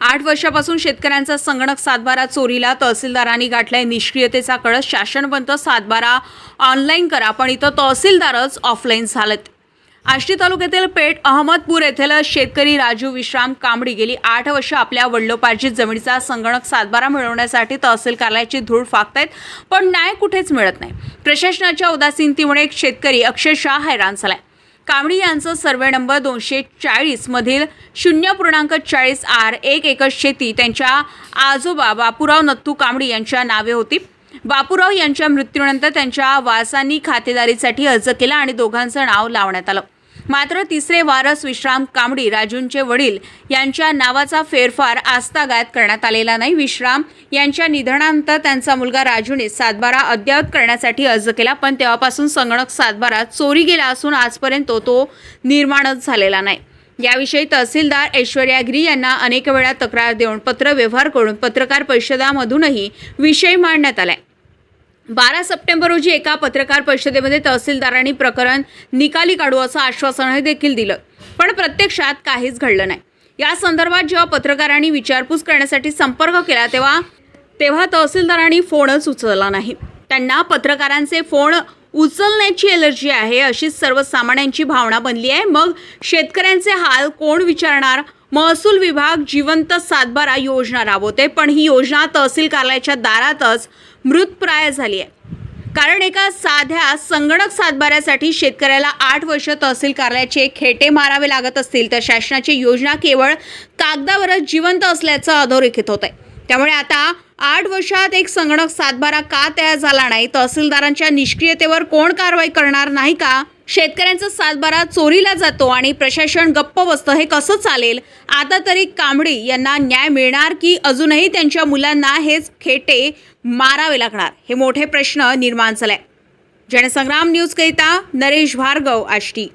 आठ वर्षापासून शेतकऱ्यांचा संगणक सातबारा चोरीला तहसीलदारांनी गाठलाय निष्क्रियतेचा कळस. शासन बनतं सातबारा ऑनलाईन करा पण इथं तहसीलदारच ऑफलाईन झालेत. आष्टी तालुक्यातील पेठ अहमदपूर येथील शेतकरी राजू विश्राम कांबडी गेली आठ वर्ष आपल्या वडिलोपार्जित जमिनीचा संगणक सातबारा मिळवण्यासाठी तहसील कार्यालयाची धूळ फाकतायत पण न्याय कुठेच मिळत नाही. प्रशासनाच्या उदासीनतेमुळे एक शेतकरी अक्षरशः हैराण झालाय. कांबडी यांचं सर्वे नंबर दोनशे चाळीसमधील शून्य पूर्णांक चाळीस आर एक एकर शेती त्यांच्या आजोबा बापूराव नत्तू कांबळी यांच्या नावे होती. बापूराव यांच्या मृत्यूनंतर त्यांच्या वारसांनी खातेदारीसाठी अर्ज केला आणि दोघांचं नाव लावण्यात आलं. मात्र तिसरे वारस विश्राम कांबडी राजूंचे वडील यांच्या नावाचा फेरफार आस्थागायत करण्यात आलेला नाही. विश्राम यांच्या निधनानंतर त्यांचा मुलगा राजूने सातबारा अद्ययावत करण्यासाठी अर्ज केला पण तेव्हापासून संगणक सातबारा चोरी गेला असून आजपर्यंत तो निर्माणच झालेला नाही. याविषयी तहसीलदार ऐश्वर्या गिरी यांना अनेक वेळा तक्रार देऊन पत्र व्यवहार करून पत्रकार परिषदामधूनही विषय मांडण्यात आलाय. बारा सप्टेंबर रोजी एका पत्रकार परिषदेमध्ये तहसीलदारांनी प्रकरण निकाली काढू असं आश्वासनही देखील दिलं. पण प्रत्यक्षात काहीच घडलं नाही. या संदर्भात जेव्हा पत्रकारांनी विचारपूस करण्यासाठी संपर्क केला तेव्हा तेव्हा तहसीलदारांनी फोनच उचलला नाही. त्यांना पत्रकारांचे फोन उचलण्याची एलर्जी आहे अशीच सर्वसामान्यांची भावना बनली आहे. मग शेतकऱ्यांचे हाल कोण विचारणार? महसूल विभाग जिवंत सातबारा योजना राबवते पण ही योजना तहसील कार्यालयाच्या दारातच मृतप्राय झाली आहे. कारण एका साध्या संगणक सातबाऱ्यासाठी शेतकऱ्याला आठ वर्ष तहसील कार्यालयाचे खेटे मारावे लागत असतील तर शासनाची योजना केवळ कागदावरच जिवंत असल्याचं अधोरेखित होत आहे त्यामुळे आता आठ वर्षात एक संगणक सातबारा का तयार झाला नाही? तहसीलदारांच्या निष्क्रियतेवर कोण कारवाई करणार नाही का? शेतकऱ्यांचा सातबारा चोरीला जातो आणि प्रशासन गप्प बसतं हे कसं चालेल? आता तरी कांबडी यांना न्याय मिळणार की अजूनही त्यांच्या मुलांना हेच खेटे मारावे लागणार? हे मोठे प्रश्न निर्माण झाले. जनसंग्राम न्यूज करिता नरेश भार्गव आष्टी.